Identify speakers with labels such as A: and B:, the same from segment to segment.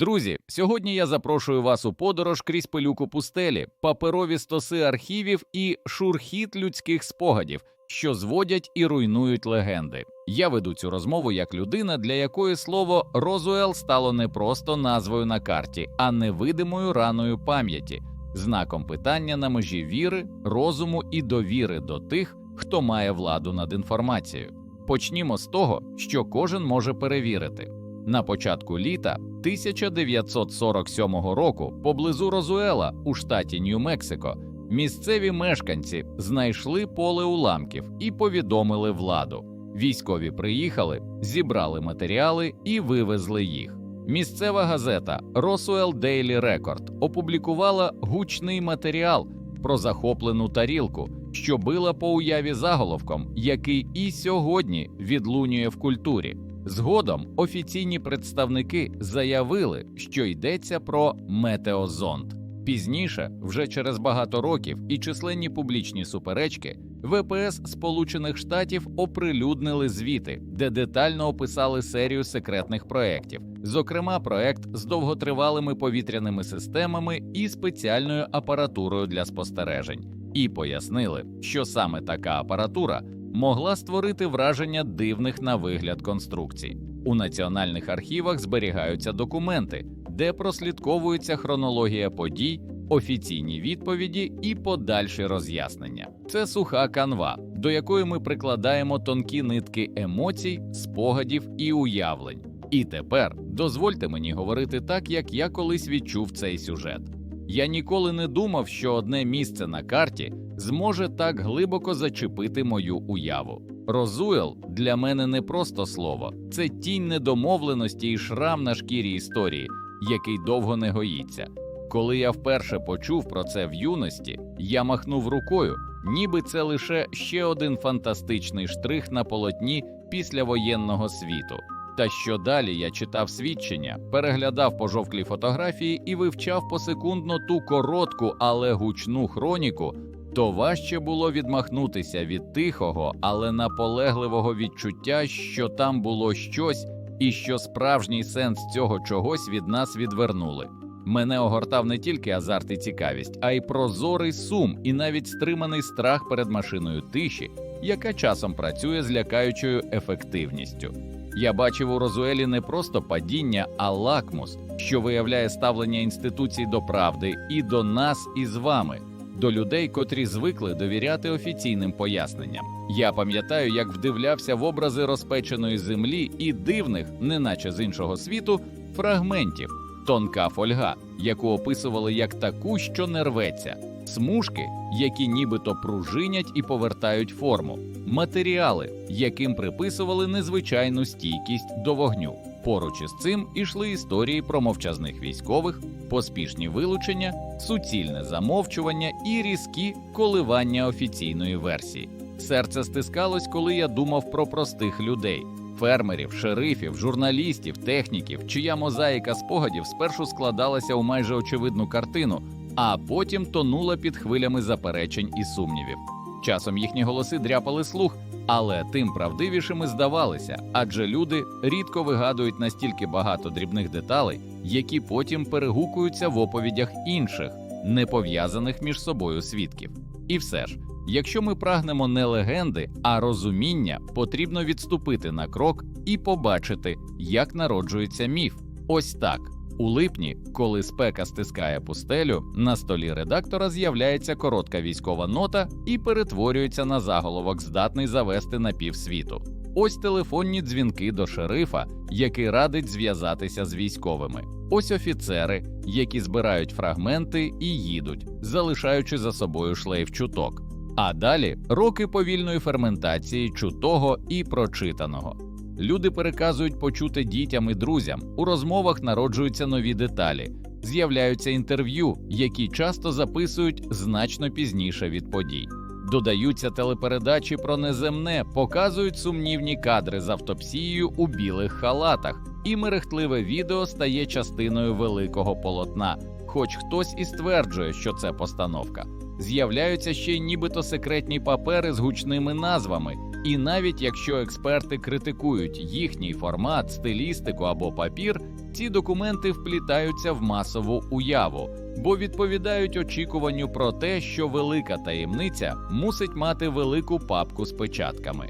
A: Друзі, сьогодні я запрошую вас у подорож крізь пилюку пустелі, паперові стоси архівів і шурхіт людських спогадів, що зводять і руйнують легенди. Я веду цю розмову як людина, для якої слово Розуел стало не просто назвою на карті, а невидимою раною пам'яті, знаком питання на межі віри, розуму і довіри до тих, хто має владу над інформацією. Почнімо з того, що кожен може перевірити. На початку літа 1947 року поблизу Розуела у штаті Нью-Мексико місцеві мешканці знайшли поле уламків і повідомили владу. Військові приїхали, зібрали матеріали і вивезли їх. Місцева газета Roswell Daily Record опублікувала гучний матеріал про захоплену тарілку, що била по уяві заголовком, який і сьогодні відлунює в культурі. Згодом офіційні представники заявили, що йдеться про метеозонд. Пізніше, вже через багато років і численні публічні суперечки, ВПС Сполучених Штатів оприлюднили звіти, де детально описали серію секретних проєктів, зокрема, проект з довготривалими повітряними системами і спеціальною апаратурою для спостережень, і пояснили, що саме така апаратура могла створити враження дивних на вигляд конструкцій. У національних архівах зберігаються документи, де прослідковується хронологія подій, офіційні відповіді і подальші роз'яснення. Це суха канва, до якої ми прикладаємо тонкі нитки емоцій, спогадів і уявлень. І тепер дозвольте мені говорити так, як я колись відчув цей сюжет. Я ніколи не думав, що одне місце на карті зможе так глибоко зачепити мою уяву. Розуел для мене не просто слово, це тінь недомовленості і шрам на шкірі історії, який довго не гоїться. Коли я вперше почув про це в юності, я махнув рукою, ніби це лише ще один фантастичний штрих на полотні післявоєнного світу. Та що далі я читав свідчення, переглядав пожовклі фотографії і вивчав посекундно ту коротку, але гучну хроніку, то важче було відмахнутися від тихого, але наполегливого відчуття, що там було щось, і що справжній сенс цього чогось від нас відвернули. Мене огортав не тільки азарт і цікавість, а й прозорий сум, і навіть стриманий страх перед машиною тиші, яка часом працює з лякаючою ефективністю. Я бачив у Розуелі не просто падіння, а лакмус, що виявляє ставлення інституцій до правди і до нас із вами, до людей, котрі звикли довіряти офіційним поясненням. Я пам'ятаю, як вдивлявся в образи розпеченої землі і дивних, неначе з іншого світу, фрагментів, тонка фольга, яку описували як таку, що не рветься, смужки, які нібито пружинять і повертають форму, матеріали, яким приписували незвичайну стійкість до вогню. Поруч із цим ішли історії про мовчазних військових, поспішні вилучення, суцільне замовчування і різкі коливання офіційної версії. Серце стискалось, коли я думав про простих людей. Фермерів, шерифів, журналістів, техніків, чия мозаїка спогадів спершу складалася у майже очевидну картину, а потім тонула під хвилями заперечень і сумнівів. Часом їхні голоси дряпали слух, але тим правдивішими здавалися, адже люди рідко вигадують настільки багато дрібних деталей, які потім перегукуються в оповідях інших, не пов'язаних між собою свідків. І все ж, якщо ми прагнемо не легенди, а розуміння, потрібно відступити на крок і побачити, як народжується міф. Ось так. У липні, коли спека стискає пустелю, на столі редактора з'являється коротка військова нота і перетворюється на заголовок, здатний завести на півсвіту. Ось телефонні дзвінки до шерифа, який радить зв'язатися з військовими. Ось офіцери, які збирають фрагменти і їдуть, залишаючи за собою шлейф чуток. А далі роки повільної ферментації чутого і прочитаного. Люди переказують почути дітям і друзям. У розмовах народжуються нові деталі, з'являються інтерв'ю, які часто записують значно пізніше від подій. Додаються телепередачі про неземне, показують сумнівні кадри з автопсією у білих халатах, і мерехтливе відео стає частиною великого полотна. Хоч хтось і стверджує, що це постановка. З'являються ще й нібито секретні папери з гучними назвами. І навіть якщо експерти критикують їхній формат, стилістику або папір, ці документи вплітаються в масову уяву, бо відповідають очікуванню про те, що велика таємниця мусить мати велику папку з печатками.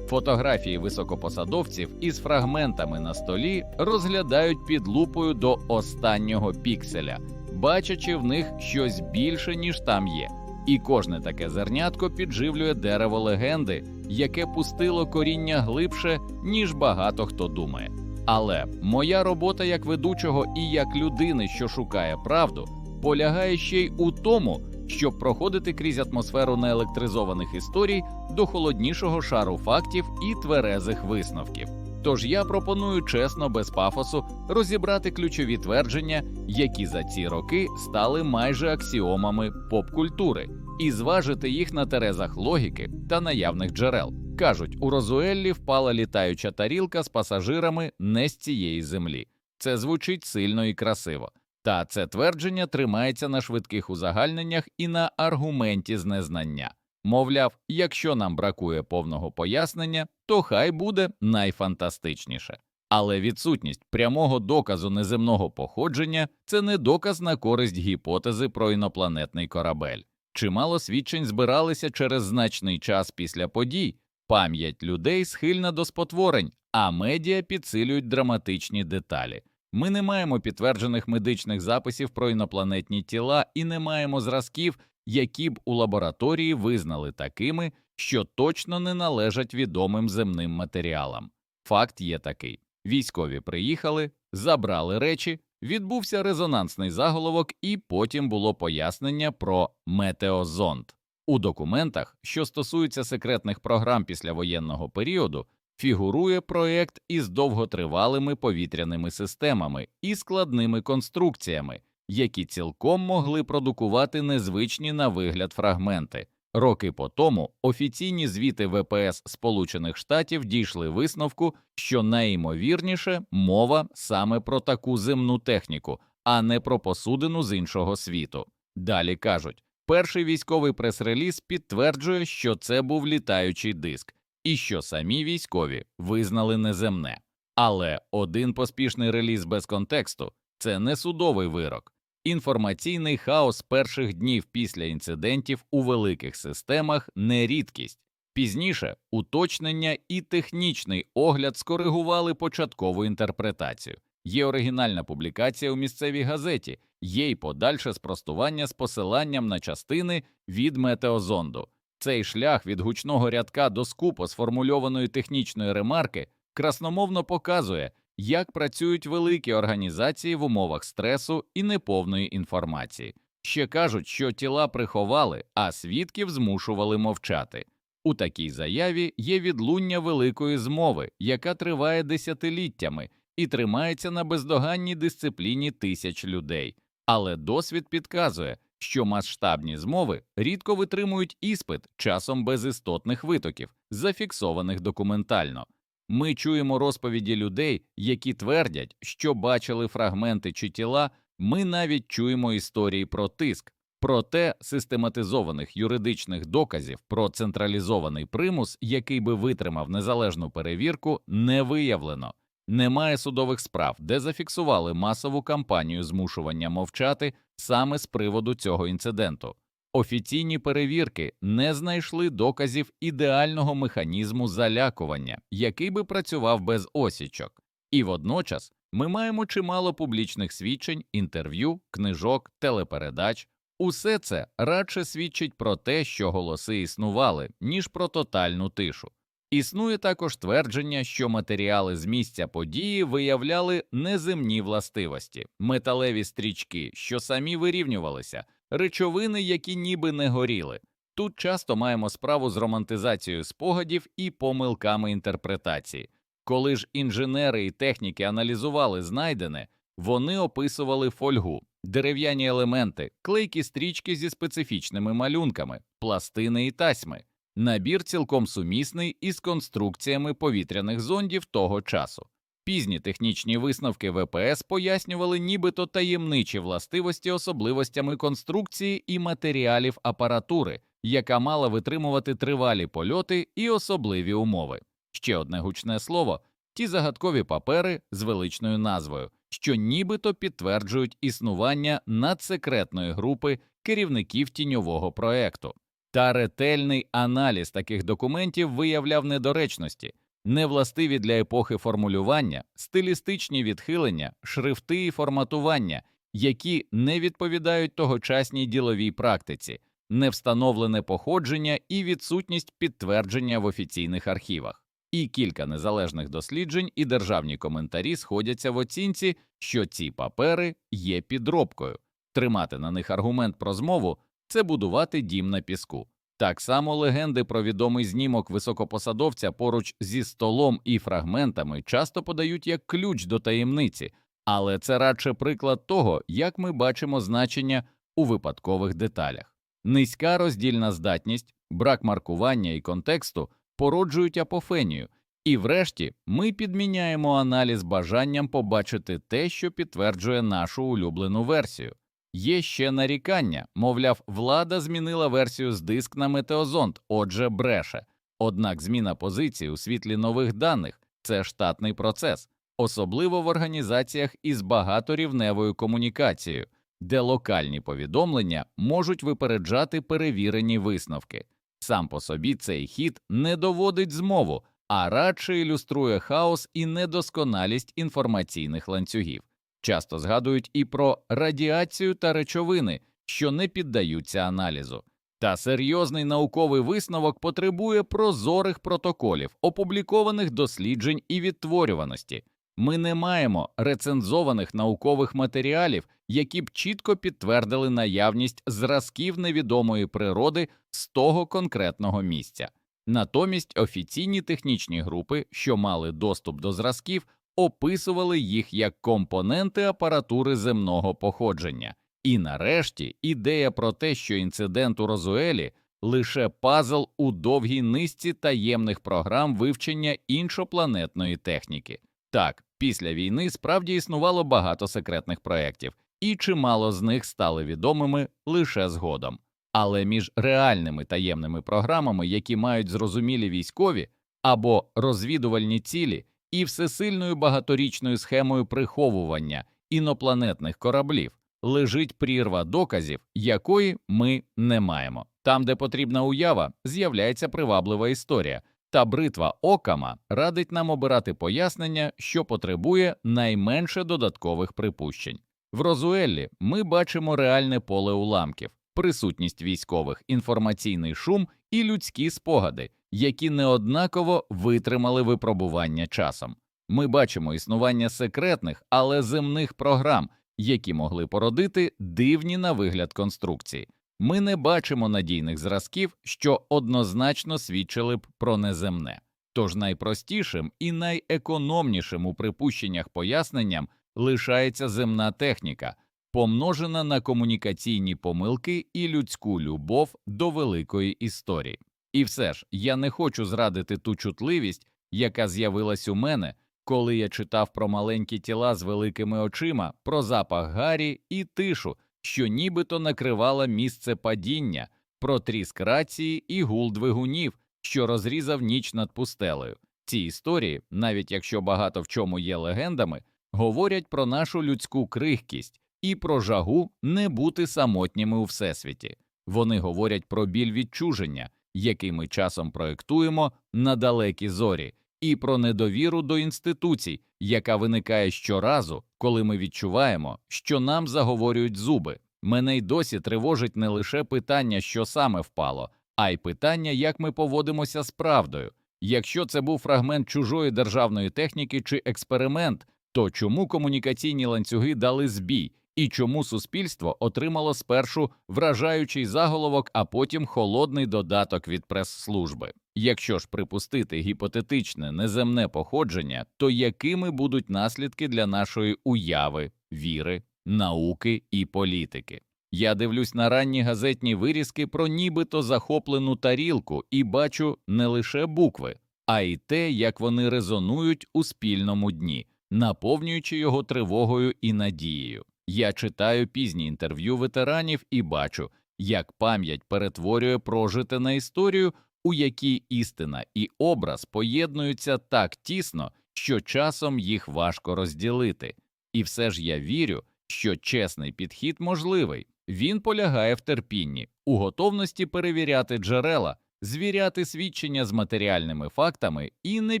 A: Фотографії високопосадовців із фрагментами на столі розглядають під лупою до останнього пікселя, бачачи в них щось більше, ніж там є. І кожне таке зернятко підживлює дерево легенди, яке пустило коріння глибше, ніж багато хто думає. Але моя робота як ведучого і як людини, що шукає правду, полягає ще й у тому, щоб проходити крізь атмосферу неелектризованих історій до холоднішого шару фактів і тверезих висновків. Тож я пропоную чесно, без пафосу, розібрати ключові твердження, які за ці роки стали майже аксіомами поп-культури, і зважити їх на терезах логіки та наявних джерел. Кажуть, у Розуеллі впала літаюча тарілка з пасажирами не з цієї землі. Це звучить сильно і красиво. Та це твердження тримається на швидких узагальненнях і на аргументі з незнання. Мовляв, якщо нам бракує повного пояснення, то хай буде найфантастичніше. Але відсутність прямого доказу неземного походження це не доказ на користь гіпотези про інопланетний корабель. Чимало свідчень збиралися через значний час після подій. Пам'ять людей схильна до спотворень, а медіа підсилюють драматичні деталі. Ми не маємо підтверджених медичних записів про інопланетні тіла і не маємо зразків, які б у лабораторії визнали такими, що точно не належать відомим земним матеріалам. Факт є такий: військові приїхали, забрали речі, відбувся резонансний заголовок, і потім було пояснення про метеозонд. У документах, що стосуються секретних програм післявоєнного періоду, фігурує проєкт із довготривалими повітряними системами і складними конструкціями, які цілком могли продукувати незвичні на вигляд фрагменти. Роки по тому офіційні звіти ВПС Сполучених Штатів дійшли висновку, що найімовірніше мова саме про таку земну техніку, а не про посудину з іншого світу. Далі кажуть, перший військовий прес-реліз підтверджує, що це був літаючий диск, і що самі військові визнали неземне. Але один поспішний реліз без контексту це не судовий вирок. Інформаційний хаос перших днів після інцидентів у великих системах не рідкість. Пізніше уточнення і технічний огляд скоригували початкову інтерпретацію. Є оригінальна публікація у місцевій газеті, є й подальше спростування з посиланням на частини від метеозонду. Цей шлях від гучного рядка до скупо сформульованої технічної ремарки красномовно показує, як працюють великі організації в умовах стресу і неповної інформації. Ще кажуть, що тіла приховали, а свідків змушували мовчати. У такій заяві є відлуння великої змови, яка триває десятиліттями і тримається на бездоганній дисципліні тисяч людей. Але досвід підказує, що масштабні змови рідко витримують іспит часом без істотних витоків, зафіксованих документально. Ми чуємо розповіді людей, які твердять, що бачили фрагменти чи тіла. Ми навіть чуємо історії про тиск, проте систематизованих юридичних доказів про централізований примус, який би витримав незалежну перевірку, не виявлено. Немає судових справ, де зафіксували масову кампанію змушування мовчати саме з приводу цього інциденту. Офіційні перевірки не знайшли доказів ідеального механізму залякування, який би працював без осічок, і водночас ми маємо чимало публічних свідчень, інтерв'ю, книжок, телепередач. Усе це радше свідчить про те, що голоси існували, ніж про тотальну тишу. Існує також твердження, що матеріали з місця події виявляли неземні властивості, металеві стрічки, що самі вирівнювалися, речовини, які ніби не горіли. Тут часто маємо справу з романтизацією спогадів і помилками інтерпретації. Коли ж інженери і техніки аналізували знайдене, вони описували фольгу, дерев'яні елементи, клейкі стрічки зі специфічними малюнками, пластини і тасьми. Набір цілком сумісний із конструкціями повітряних зондів того часу. Пізні технічні висновки ВПС пояснювали нібито таємничі властивості особливостями конструкції і матеріалів апаратури, яка мала витримувати тривалі польоти і особливі умови. Ще одне гучне слово ті загадкові папери з величною назвою, що нібито підтверджують існування надсекретної групи керівників тіньового проекту. Та ретельний аналіз таких документів виявляв недоречності, невластиві для епохи формулювання, стилістичні відхилення, шрифти і форматування, які не відповідають тогочасній діловій практиці, невстановлене походження і відсутність підтвердження в офіційних архівах. І кілька незалежних досліджень і державні коментарі сходяться в оцінці, що ці папери є підробкою. Тримати на них аргумент про змову це будувати дім на піску. Так само легенди про відомий знімок високопосадовця поруч зі столом і фрагментами часто подають як ключ до таємниці, але це радше приклад того, як ми бачимо значення у випадкових деталях. Низька роздільна здатність, брак маркування і контексту породжують апофенію, і врешті ми підміняємо аналіз бажанням побачити те, що підтверджує нашу улюблену версію. Є ще нарікання, мовляв, влада змінила версію з диск на метеозонд, отже, бреше. Однак зміна позиції у світлі нових даних це штатний процес, особливо в організаціях із багаторівневою комунікацією, де локальні повідомлення можуть випереджати перевірені висновки. Сам по собі цей хід не доводить змову, а радше ілюструє хаос і недосконалість інформаційних ланцюгів. Часто згадують і про радіацію та речовини, що не піддаються аналізу. Та серйозний науковий висновок потребує прозорих протоколів, опублікованих досліджень і відтворюваності. Ми не маємо рецензованих наукових матеріалів, які б чітко підтвердили наявність зразків невідомої природи з того конкретного місця. Натомість офіційні технічні групи, що мали доступ до зразків, описували їх як компоненти апаратури земного походження. І нарешті ідея про те, що інцидент у Розуелі лише пазл у довгій низці таємних програм вивчення іншопланетної техніки. Так, після війни справді існувало багато секретних проєктів, і чимало з них стали відомими лише згодом. Але між реальними таємними програмами, які мають зрозумілі військові або розвідувальні цілі, і всесильною багаторічною схемою приховування інопланетних кораблів, лежить прірва доказів, якої ми не маємо. Там, де потрібна уява, з'являється приваблива історія, та бритва Окама радить нам обирати пояснення, що потребує найменше додаткових припущень. В Розуеллі ми бачимо реальне поле уламків, присутність військових, інформаційний шум і людські спогади, які неоднаково витримали випробування часом. Ми бачимо існування секретних, але земних програм, які могли породити дивні на вигляд конструкції. Ми не бачимо надійних зразків, що однозначно свідчили б про неземне. Тож найпростішим і найекономнішим у припущеннях поясненням лишається земна техніка, помножена на комунікаційні помилки і людську любов до великої історії. І все ж я не хочу зрадити ту чутливість, яка з'явилась у мене, коли я читав про маленькі тіла з великими очима, про запах гарі і тишу, що нібито накривала місце падіння, про тріск рації і гул двигунів, що розрізав ніч над пустелею. Ці історії, навіть якщо багато в чому є легендами, говорять про нашу людську крихкість і про жагу не бути самотніми у всесвіті. Вони говорять про біль відчуження, який ми часом проєктуємо на далекі зорі, і про недовіру до інституцій, яка виникає щоразу, коли ми відчуваємо, що нам заговорюють зуби. Мене й досі тривожить не лише питання, що саме впало, а й питання, як ми поводимося з правдою. Якщо це був фрагмент чужої державної техніки чи експеримент, то чому комунікаційні ланцюги дали збій, і чому суспільство отримало спершу вражаючий заголовок, а потім холодний додаток від прес-служби? Якщо ж припустити гіпотетичне неземне походження, то якими будуть наслідки для нашої уяви, віри, науки і політики? Я дивлюсь на ранні газетні вирізки про нібито захоплену тарілку і бачу не лише букви, а й те, як вони резонують у спільному дні. наповнюючи його тривогою і надією. Я читаю пізні інтерв'ю ветеранів і бачу, як пам'ять перетворює прожите на історію, у якій істина і образ поєднуються так тісно, що часом їх важко розділити. І все ж я вірю, що чесний підхід можливий. Він полягає в терпінні, у готовності перевіряти джерела, звіряти свідчення з матеріальними фактами і не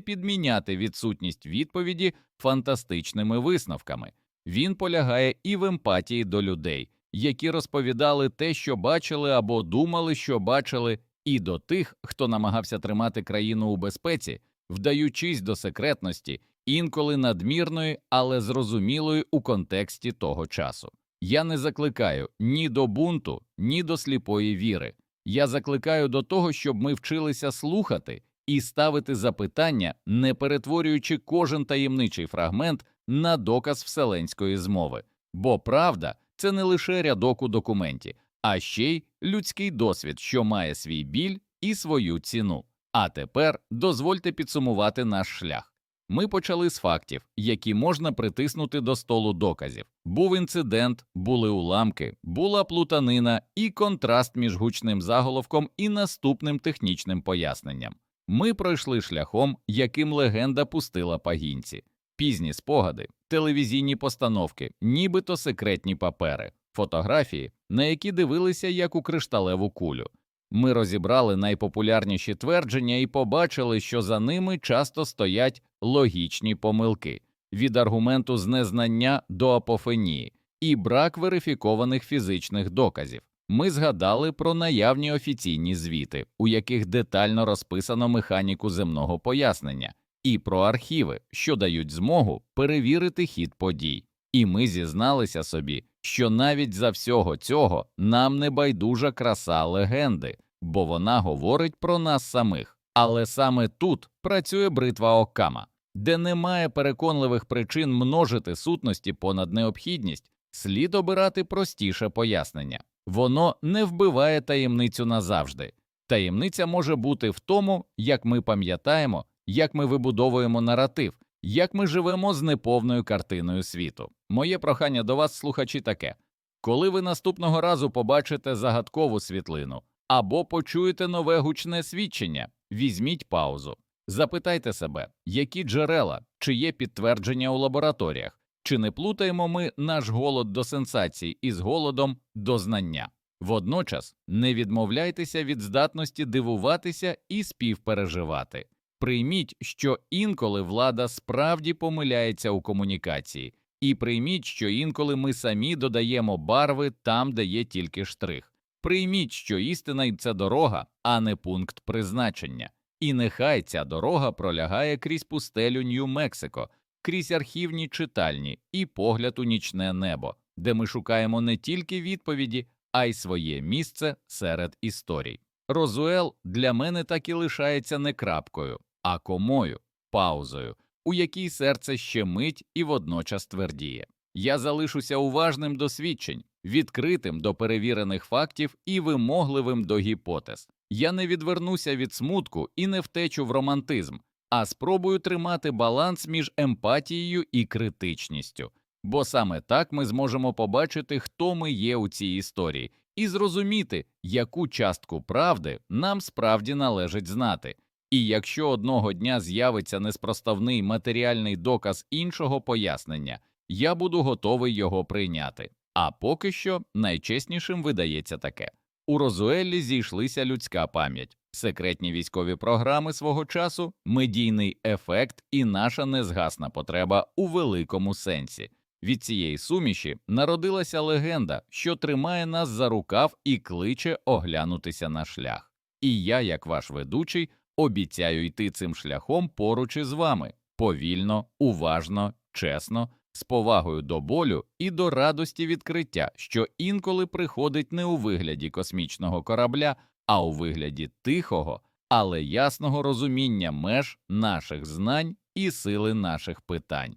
A: підміняти відсутність відповіді фантастичними висновками. Він полягає і в емпатії до людей, які розповідали те, що бачили або думали, що бачили, і до тих, хто намагався тримати країну у безпеці, вдаючись до секретності, інколи надмірної, але зрозумілої у контексті того часу. Я не закликаю ні до бунту, ні до сліпої віри. Я закликаю до того, щоб ми вчилися слухати і ставити запитання, не перетворюючи кожен таємничий фрагмент на доказ вселенської змови. Бо правда це не лише рядок у документі, а ще й людський досвід, що має свій біль і свою ціну. А тепер дозвольте підсумувати наш шлях. Ми почали з фактів, які можна притиснути до столу доказів. Був інцидент, були уламки, була плутанина і контраст між гучним заголовком і наступним технічним поясненням. Ми пройшли шляхом, яким легенда пустила пагінці, пізні спогади, телевізійні постановки, нібито секретні папери, фотографії, на які дивилися як у кришталеву кулю. Ми розібрали найпопулярніші твердження і побачили, що за ними часто стоять логічні помилки від аргументу з незнання до апофенії і брак верифікованих фізичних доказів. Ми згадали про наявні офіційні звіти, у яких детально розписано механіку земного пояснення, і про архіви, що дають змогу перевірити хід подій. І ми зізналися собі, що навіть за всього цього нам не байдужа краса легенди, бо вона говорить про нас самих. Але саме тут працює бритва Окама, де немає переконливих причин множити сутності понад необхідність, слід обирати простіше пояснення. Воно не вбиває таємницю назавжди. Таємниця може бути в тому, як ми пам'ятаємо, як ми вибудовуємо наратив, як ми живемо з неповною картиною світу. Моє прохання до вас, слухачі, таке коли ви наступного разу побачите загадкову світлину або почуєте нове гучне свідчення, візьміть паузу, запитайте себе, які джерела, чи є підтвердження у лабораторіях, чи не плутаємо ми наш голод до сенсацій із голодом до знання. Водночас не відмовляйтеся від здатності дивуватися і співпереживати. Прийміть, що інколи влада справді помиляється у комунікації, і прийміть, що інколи ми самі додаємо барви там, де є тільки штрих. Прийміть, що істина це дорога, а не пункт призначення. І нехай ця дорога пролягає крізь пустелю Нью-Мексико, крізь архівні читальні і погляд у нічне небо, де ми шукаємо не тільки відповіді, а й своє місце серед історій. Розуел для мене так і лишається не крапкою, а комою, паузою, у якій серце ще мить і водночас твердіє. Я залишуся уважним до свідчень, відкритим до перевірених фактів і вимогливим до гіпотез. Я не відвернуся від смутку і не втечу в романтизм, а спробую тримати баланс між емпатією і критичністю, бо саме так ми зможемо побачити, хто ми є у цій історії, і зрозуміти, яку частку правди нам справді належить знати. І якщо одного дня з'явиться неспроставний матеріальний доказ іншого пояснення, я буду готовий його прийняти. А поки що найчеснішим видається таке у Розуеллі зійшлися людська пам'ять, секретні військові програми свого часу, медійний ефект і наша незгасна потреба у великому сенсі. Від цієї суміші народилася легенда, що тримає нас за рукав і кличе оглянутися на шлях. І я, як ваш ведучий, обіцяю йти цим шляхом поруч із вами повільно, уважно, чесно, з повагою до болю і до радості відкриття, що інколи приходить не у вигляді космічного корабля, а у вигляді тихого, але ясного розуміння меж наших знань і сили наших питань.